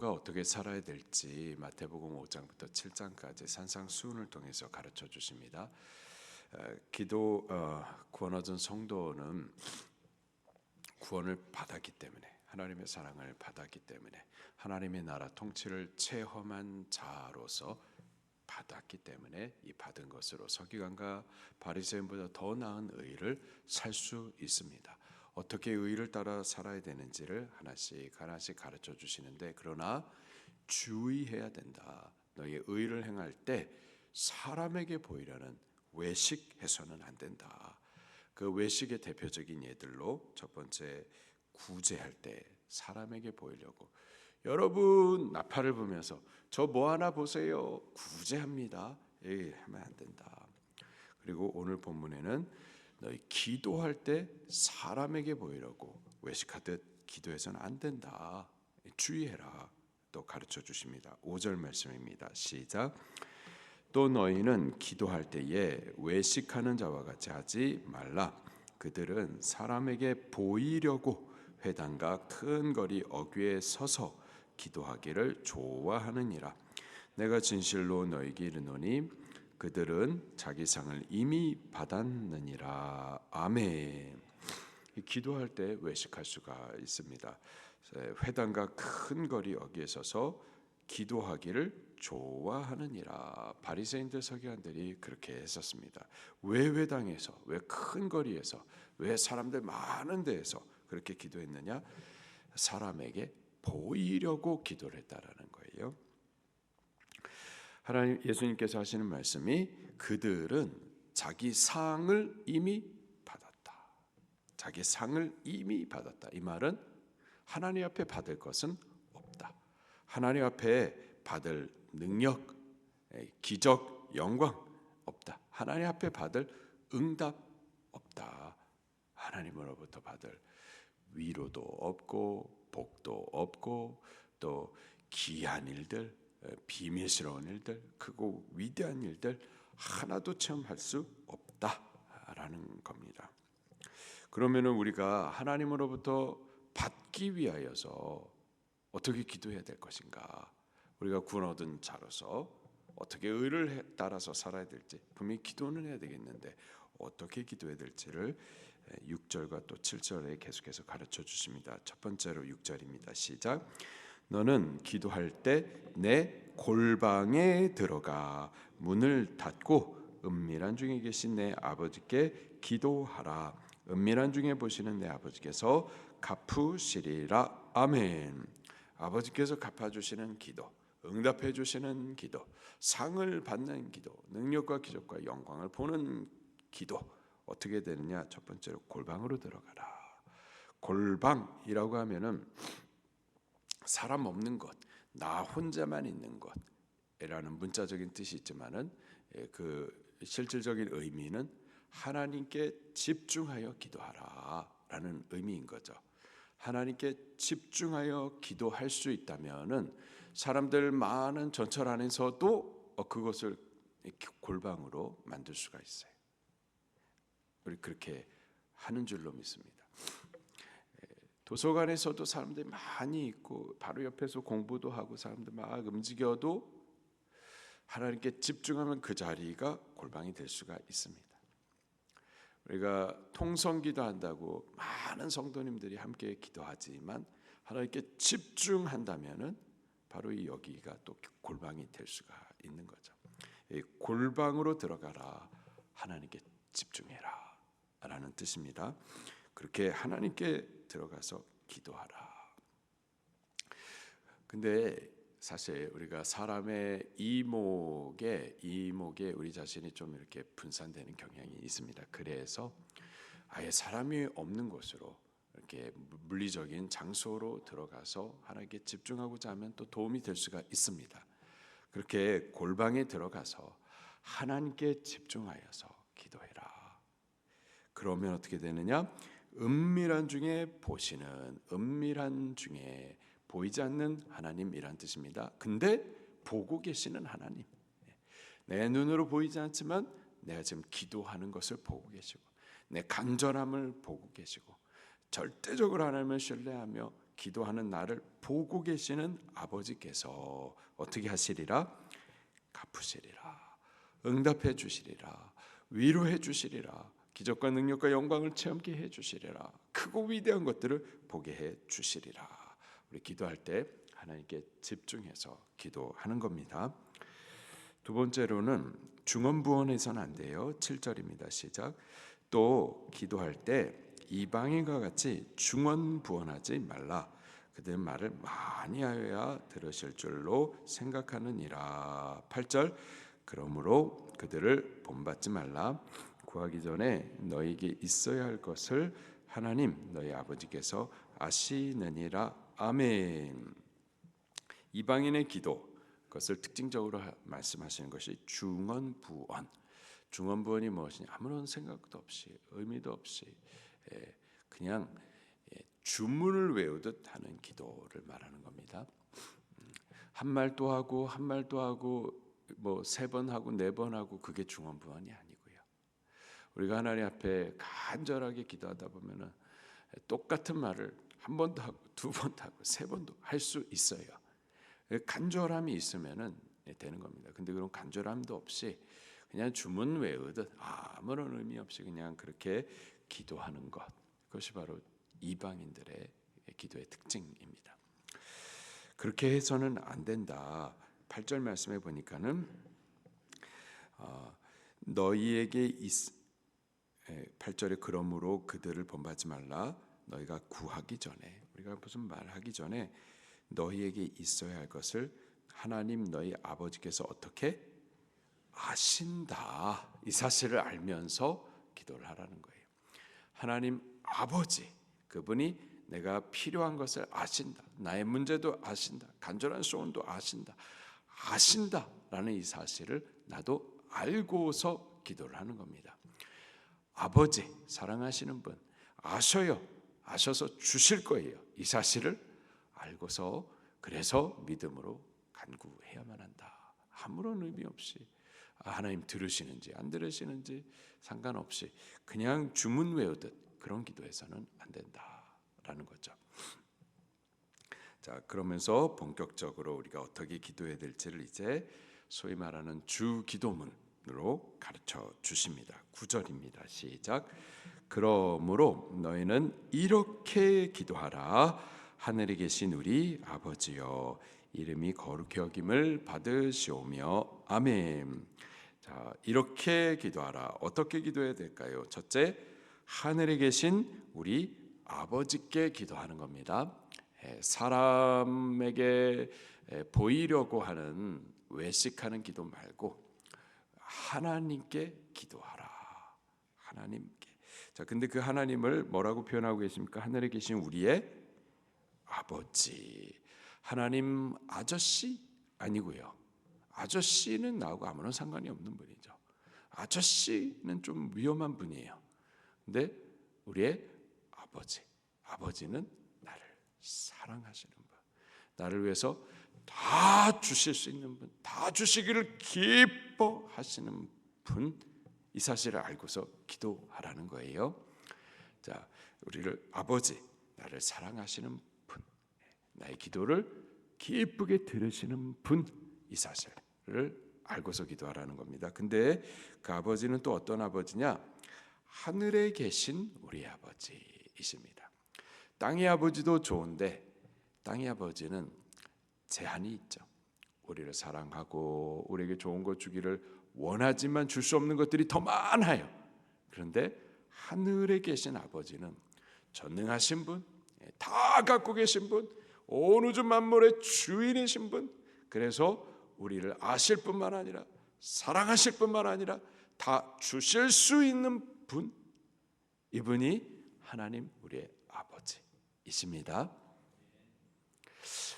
가 어떻게 살아야 될지 마태복음 5장부터 7장까지 산상수훈을 통해서 가르쳐 주십니다. 어, 기도 어, 구원 얻은 성도는 구원을 받았기 때문에 하나님의 사랑을 받았기 때문에 하나님의 나라 통치를 체험한 자로서 받았기 때문에 이 받은 것으로 서기관과 바리새인보다 더 나은 의를 살 수 있습니다. 어떻게 의를 따라 살아야 되는지를 하나씩 하나씩 가르쳐 주시는데 그러나 주의해야 된다. 너희 의를 행할 때 사람에게 보이려는 외식해서는 안 된다. 그 외식의 대표적인 예들로 첫 번째 구제할 때 사람에게 보이려고 여러분 나팔을 보면서 저 뭐 하나 보세요 구제합니다. 예, 하면 안 된다. 그리고 오늘 본문에는 너희 기도할 때 사람에게 보이려고 외식하듯 기도해서는 안 된다. 주의해라. 또 가르쳐 주십니다. 5절 말씀입니다. 시작. 또 너희는 기도할 때에 외식하는 자와 같이 하지 말라. 그들은 사람에게 보이려고 회당과 큰 거리 어귀에 서서 기도하기를 좋아하느니라. 내가 진실로 너희에게 이르노니 그들은 자기 상을 이미 받았느니라. 아멘. 기도할 때 외식할 수가 있습니다. 회당과 큰 거리 어귀에 서서 기도하기를 좋아하느니라. 바리새인들 서기관들이 그렇게 했었습니다. 왜 회당에서, 왜 큰 거리에서, 왜 사람들 많은 데에서 그렇게 기도했느냐? 사람에게 보이려고 기도를 했다라는 거예요. 하나님 예수님께서 하시는 말씀이 그들은 자기 상을 이미 받았다. 자기 상을 이미 받았다. 이 말은 하나님 앞에 받을 것은 없다. 하나님 앞에 받을 능력, 기적, 영광 없다. 하나님 앞에 받을 응답 없다. 하나님으로부터 받을 위로도 없고 복도 없고 또 귀한 일들 비밀스러운 일들, 크고 위대한 일들 하나도 체험할 수 없다라는 겁니다. 그러면은 우리가 하나님으로부터 받기 위하여서 어떻게 기도해야 될 것인가? 우리가 구원 얻은 자로서 어떻게 의를 따라서 살아야 될지 분명히 기도는 해야 되겠는데 어떻게 기도해야 될지를 6절과 또 7절에 계속해서 가르쳐 주십니다. 첫 번째로 6절입니다. 시작. 너는 기도할 때 내 골방에 들어가 문을 닫고 은밀한 중에 계신 내 아버지께 기도하라. 은밀한 중에 보시는 내 아버지께서 갚으시리라. 아멘. 아버지께서 갚아주시는 기도, 응답해 주시는 기도, 상을 받는 기도, 능력과 기적과 영광을 보는 기도 어떻게 되느냐? 첫 번째로 골방으로 들어가라. 골방이라고 하면은 사람 없는 곳, 나 혼자만 있는 곳이라는 문자적인 뜻이 있지만은 그 실질적인 의미는 하나님께 집중하여 기도하라라는 의미인 거죠. 하나님께 집중하여 기도할 수 있다면은 사람들 많은 전철 안에서도 그것을 골방으로 만들 수가 있어요. 우리 그렇게 하는 줄로 믿습니다. 도서관에서도 사람들이 많이 있고 바로 옆에서 공부도 하고 사람들 막 움직여도 하나님께 집중하면 그 자리가 골방이 될 수가 있습니다. 우리가 통성기도 한다고 많은 성도님들이 함께 기도하지만 하나님께 집중한다면은 바로 이 여기가 또 골방이 될 수가 있는 거죠. 골방으로 들어가라 하나님께 집중해라라는 뜻입니다. 그렇게 하나님께 들어가서 기도하라. 근데 사실 우리가 사람의 이목에 이목에 우리 자신이 좀 이렇게 분산되는 경향이 있습니다. 그래서 아예 사람이 없는 곳으로 이렇게 물리적인 장소로 들어가서 하나님께 집중하고자 하면 또 도움이 될 수가 있습니다. 그렇게 골방에 들어가서 하나님께 집중하여서 기도해라. 그러면 어떻게 되느냐? 은밀한 중에 보시는 은밀한 중에 보이지 않는 하나님이란 뜻입니다. 근데 보고 계시는 하나님. 내 눈으로 보이지 않지만 내가 지금 기도하는 것을 보고 계시고 내 간절함을 보고 계시고 절대적으로 하나님을 신뢰하며 기도하는 나를 보고 계시는 아버지께서 어떻게 하시리라 갚으시리라 응답해 주시리라 위로해 주시리라 기적과 능력과 영광을 체험케 해 주시리라 크고 위대한 것들을 보게 해 주시리라 우리 기도할 때 하나님께 집중해서 기도하는 겁니다. 두 번째로는 중언부언해서는 안 돼요. 7절입니다. 시작. 또 기도할 때 이방인과 같이 중언부언하지 말라. 그들 말을 많이 하여야 들으실 줄로 생각하느니라. 8절. 그러므로 그들을 본받지 말라. 구하기 전에 너에게 있어야 할 것을 하나님 너희 아버지께서 아시느니라. 아멘. 이방인의 기도 그것을 특징적으로 하- 말씀하시는 것이 중언부언. 중언부언이 무엇이냐? 아무런 생각도 없이 의미도 없이 예, 그냥 예, 주문을 외우듯 하는 기도를 말하는 겁니다. 음, 한 말도 하고 한 말도 하고 뭐 세 번 하고 네 번 하고 그게 중언부언이 아니고요. 우리가 하나님 앞에 간절하게 기도하다 보면은 똑같은 말을 한 번도 하고 두 번도 하고 세 번도 할 수 있어요. 간절함이 있으면은 되는 겁니다. 근데 그런 간절함도 없이 그냥 주문 외우듯 아무런 의미 없이 그냥 그렇게 기도하는 것 그것이 바로 이방인들의 기도의 특징입니다. 그렇게 해서는 안 된다. 8절 말씀해 보니까는 어, 너희에게 있, 8절에 그러므로 그들을 본받지 말라 너희가 구하기 전에 우리가 무슨 말하기 전에 너희에게 있어야 할 것을 하나님 너희 아버지께서 어떻게 아신다 이 사실을 알면서 기도를 하라는 거예요. 하나님 아버지 그분이 내가 필요한 것을 아신다. 나의 문제도 아신다. 간절한 소원도 아신다. 아신다라는 이 사실을 나도 알고서 기도를 하는 겁니다. 아버지 사랑하시는 분 아셔요. 아셔서 주실 거예요. 이 사실을 알고서 그래서 믿음으로 간구해야만 한다. 아무런 의미 없이 아, 하나님 들으시는지 안 들으시는지 상관없이 그냥 주문 외우듯 그런 기도해서는 안 된다라는 거죠. 자 그러면서 본격적으로 우리가 어떻게 기도해야 될지를 이제 소위 말하는 주 기도문으 로 가르쳐 주십니다. 9절입니다. 시작. 그러므로 너희는 이렇게 기도하라. 하늘에 계신 우리 아버지여 이름이 거룩히 여김을 받으시오며 아멘. 자, 이렇게 기도하라. 어떻게 기도해야 될까요? 첫째, 하늘에 계신 우리 아버지께 기도하는 겁니다. 에, 사람에게 에, 보이려고 하는 외식하는 기도 말고 하나님께 기도하라. 하나님께. 자, 근데 그 하나님을 뭐라고 표현하고 계십니까? 하늘에 계신 우리의 아버지. 하나님 아저씨 아니고요. 아저씨는 나하고 아무런 상관이 없는 분이죠. 아저씨는 좀 위험한 분이에요. 근데 우리의 아버지, 아버지는 나를 사랑하시는 분, 나를 위해서 다 주실 수 있는 분, 다 주시기를 기뻐하시는 분, 이 사실을 알고서 기도하라는 거예요. 자, 우리를 아버지, 나를 사랑하시는 분, 나의 기도를 기쁘게 들으시는 분, 이 사실을 알고서 기도하라는 겁니다. 근데 그 아버지는 또 어떤 아버지냐? 하늘에 계신 우리 아버지이십니다. 땅의 아버지도 좋은데 땅의 아버지는 제한이 있죠. 우리를 사랑하고 우리에게 좋은 것 주기를 원하지만 줄 수 없는 것들이 더 많아요. 그런데 하늘에 계신 아버지는 전능하신 분, 예, 다 갖고 계신 분, 온 우주 만물의 주인이신 분. 그래서 우리를 아실 뿐만 아니라 사랑하실 뿐만 아니라 다 주실 수 있는 분. 이분이 하나님 우리의 아버지이십니다.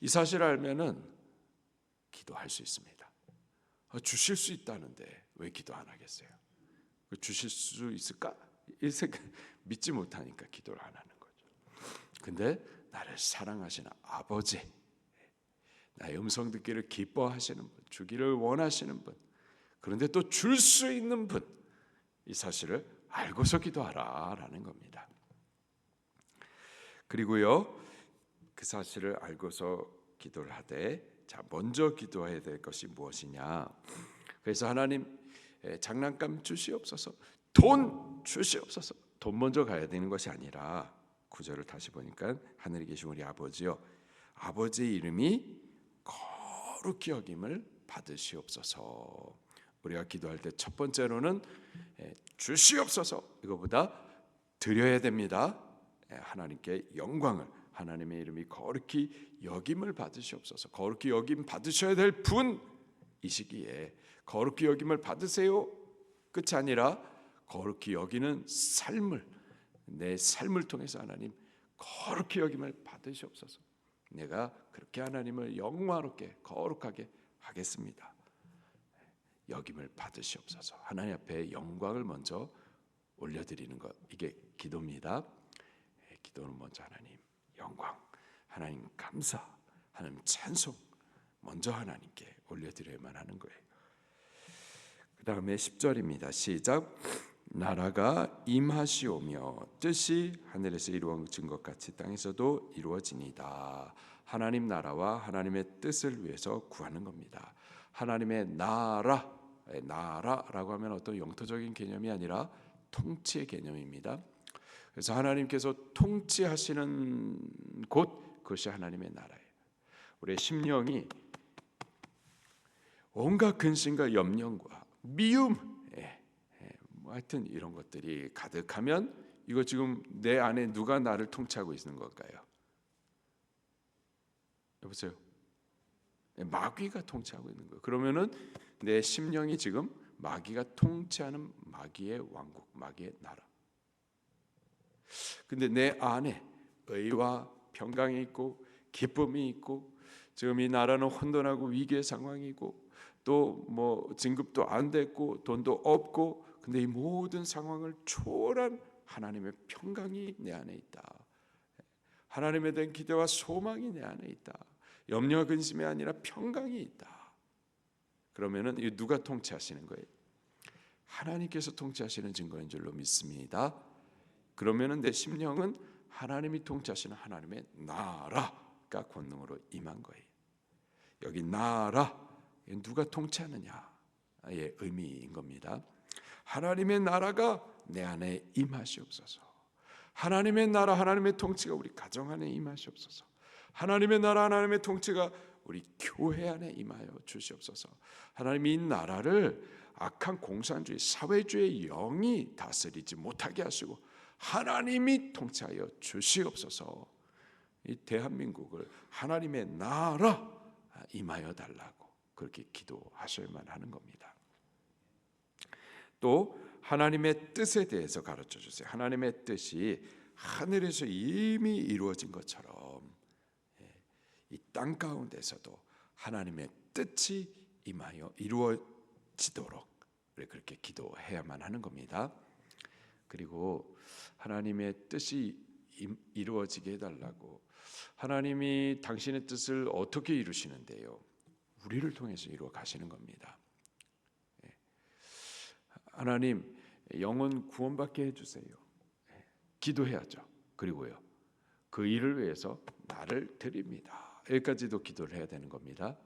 이 사실을 알면은 기도할 수 있습니다. 아, 주실 수 있다는데 왜 기도 안 하겠어요? 그 주실 수 있을까? 이 생각 믿지 못하니까 기도를 안 하는 거죠. 근데 나를 사랑하시는 아버지, 나의 음성 듣기를 기뻐하시는 분, 주기를 원하시는 분, 그런데 또 줄 수 있는 분, 이 사실을 알고서 기도하라라는 겁니다. 그리고요, 그 사실을 알고서 기도를 하되 자 먼저 기도해야 될 것이 무엇이냐? 그래서 하나님 에, 장난감 주시옵소서, 돈 주시옵소서. 돈 먼저 가야 되는 것이 아니라 구절을 다시 보니까 하늘에 계신 우리 아버지요, 아버지의 이름이 거룩히 여김을 받으시옵소서. 우리가 기도할 때 첫 번째로는 에, 주시옵소서 이거보다 드려야 됩니다. 에, 하나님께 영광을 하나님의 이름이 거룩히 여김을 받으시옵소서. 거룩히 여김 받으셔야 될 분 이 시기에 거룩히 여김을 받으세요. 끝이 아니라 거룩히 여기는 삶을 내 삶을 통해서 하나님 거룩히 여김을 받으시옵소서. 내가 그렇게 하나님을 영화롭게 거룩하게 하겠습니다. 여김을 받으시옵소서. 하나님 앞에 영광을 먼저 올려드리는 것 이게 기도입니다. 예, 기도는 먼저 하나님 영광, 하나님 감사, 하나님 찬송 먼저 하나님께 올려드려야만 하는 거예요. 그 다음에 10절입니다. 시작. 나라가 임하시오며 뜻이 하늘에서 이루어진 것 같이 땅에서도 이루어지니다. 하나님 나라와 하나님의 뜻을 위해서 구하는 겁니다. 하나님의 나라, 예, 나라라고 하면 어떤 영토적인 개념이 아니라 통치의 개념입니다. 그래서 하나님께서 통치하시는 곳 그것이 하나님의 나라예요. 우리의 심령이 온갖 근심과 염려과 미움, 예, 예, 뭐 하여튼 이런 것들이 가득하면 이거 지금 내 안에 누가 나를 통치하고 있는 걸까요? 여보세요. 예, 마귀가 통치하고 있는 거예요. 그러면은 내 심령이 지금 마귀가 통치하는 마귀의 왕국, 마귀의 나라. 근데 내 안에 의와 평강이 있고 기쁨이 있고 지금 이 나라는 혼돈하고 위기의 상황이고 또 뭐 진급도 안 됐고 돈도 없고 근데 이 모든 상황을 초월한 하나님의 평강이 내 안에 있다. 하나님에 대한 기대와 소망이 내 안에 있다. 염려 근심이 아니라 평강이 있다. 그러면은 이 누가 통치하시는 거예요? 하나님께서 통치하시는 증거인 줄로 믿습니다. 그러면은 내 심령은 하나님이 통치하시는 하나님의 나라가 권능으로 임한 거예요. 여기 나라 누가 통치하느냐의 의미인 겁니다. 하나님의 나라가 내 안에 임하시옵소서. 하나님의 나라, 하나님의 통치가 우리 가정 안에 임하시옵소서. 하나님의 나라, 하나님의 통치가 우리 교회 안에 임하여 주시옵소서. 하나님 이 나라를 악한 공산주의, 사회주의 영이 다스리지 못하게 하시고 하나님이 통치하여 주시옵소서. 이 대한민국을 하나님의 나라 임하여 달라고 그렇게 기도하셔야만 하는 겁니다. 또 하나님의 뜻에 대해서 가르쳐 주세요. 하나님의 뜻이 하늘에서 이미 이루어진 것처럼 예, 이땅 가운데서도 하나님의 뜻이 임하여 이루어지도록 그렇게 기도해야만 하는 겁니다. 그리고 하나님의 뜻이 이루어지게 해달라고 하나님이 당신의 뜻을 어떻게 이루시는데요? 우리를 통해서 이루어 가시는 겁니다. 예. 하나님 영혼 구원받게 해주세요. 예. 기도해야죠. 그리고요 그 일을 위해서 나를 드립니다. 여기까지도 기도를 해야 되는 겁니다.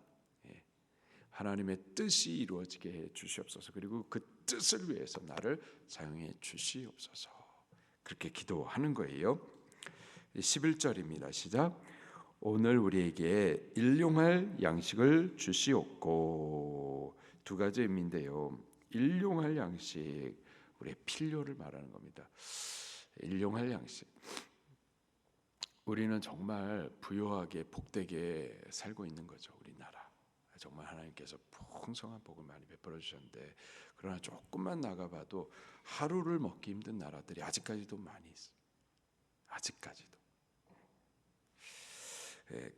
예. 하나님의 뜻이 이루어지게 해 주시옵소서. 그리고 그 뜻을 위해서 나를 사용해 주시옵소서. 그렇게 기도하는 거예요. 11절입니다. 시작. 오늘 우리에게 일용할 양식을 주시옵고 두 가지 의미인데요. 일용할 양식 우리의 필요를 말하는 겁니다. 일용할 양식. 우리는 정말 부유하게 복되게 살고 있는 거죠. 우리나라. 정말 하나님께서 풍성한 복을 많이 베풀어 주셨는데 그러나 조금만 나가봐도 하루를 먹기 힘든 나라들이 아직까지도 많이 있어. 아직까지도. 예,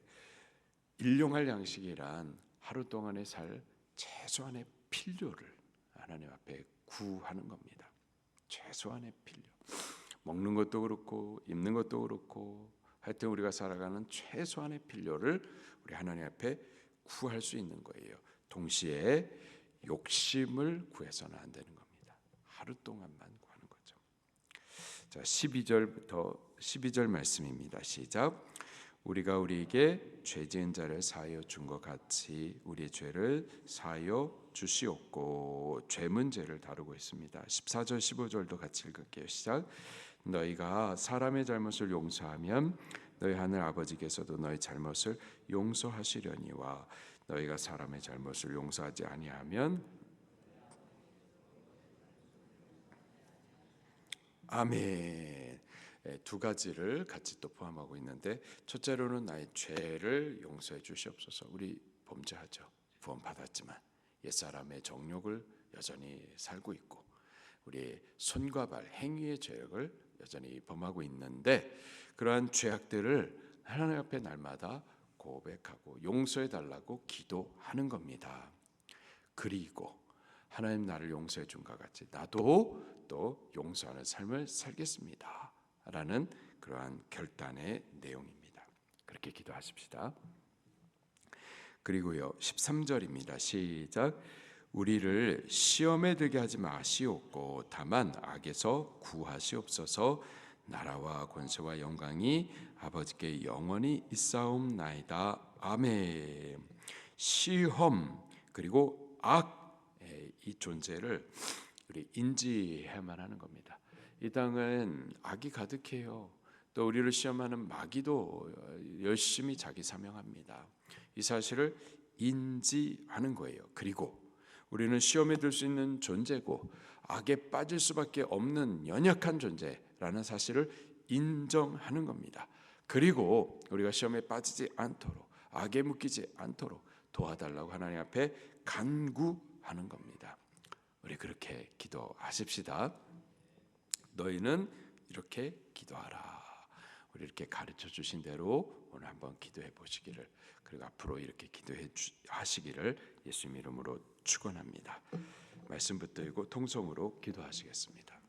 일용할 양식이란 하루 동안에 살 최소한의 필요를 하나님 앞에 구하는 겁니다. 최소한의 필요. 먹는 것도 그렇고 입는 것도 그렇고 하여튼 우리가 살아가는 최소한의 필요를 우리 하나님 앞에 구할 수 있는 거예요. 동시에 욕심을 구해서는 안 되는 겁니다. 하루 동안만 구하는 거죠. 자, 12절부터 12절 말씀입니다. 시작. 우리가 우리에게 죄 지은 자를 사하여 준 것 같이 우리의 죄를 사하여 주시옵고 죄 문제를 다루고 있습니다. 14절 15절도 같이 읽을게요. 시작. 너희가 사람의 잘못을 용서하면 너희 하늘 아버지께서도 너희 잘못을 용서하시려니와 너희가 사람의 잘못을 용서하지 아니하면 아멘. 예, 두 가지를 같이 또 포함하고 있는데 첫째로는 나의 죄를 용서해 주시옵소서. 우리 범죄하죠. 구원 받았지만 옛 사람의 정욕을 여전히 살고 있고 우리 손과 발 행위의 죄를 여전히 범하고 있는데 그러한 죄악들을 하나님 앞에 날마다 고백하고 용서해 달라고 기도하는 겁니다. 그리고 하나님 나를 용서해 준것 같이 나도 또 용서하는 삶을 살겠습니다. 라는 그러한 결단의 내용입니다. 그렇게 기도하십시다. 그리고요. 13절입니다. 시작. 우리를 시험에 들게 하지 마시옵고 다만 악에서 구하시옵소서. 나라와 권세와 영광이 아버지께 영원히 있사옵나이다. 아멘. 시험 그리고 악의 이 존재를 우리 인지해야만 하는 겁니다. 이 땅은 악이 가득해요. 또 우리를 시험하는 마귀도 열심히 자기 사명합니다. 이 사실을 인지하는 거예요. 그리고 우리는 시험에 들 수 있는 존재고 악에 빠질 수밖에 없는 연약한 존재라는 사실을 인정하는 겁니다. 그리고 우리가 시험에 빠지지 않도록 악에 묶이지 않도록 도와달라고 하나님 앞에 간구하는 겁니다. 우리 그렇게 기도하십시다. 너희는 이렇게 기도하라. 우리 이렇게 가르쳐 주신 대로 오늘 한번 기도해 보시기를 그리고 앞으로 이렇게 기도해 주, 하시기를 예수님 이름으로 축원합니다. 말씀 붙들고 통성으로 기도하시겠습니다.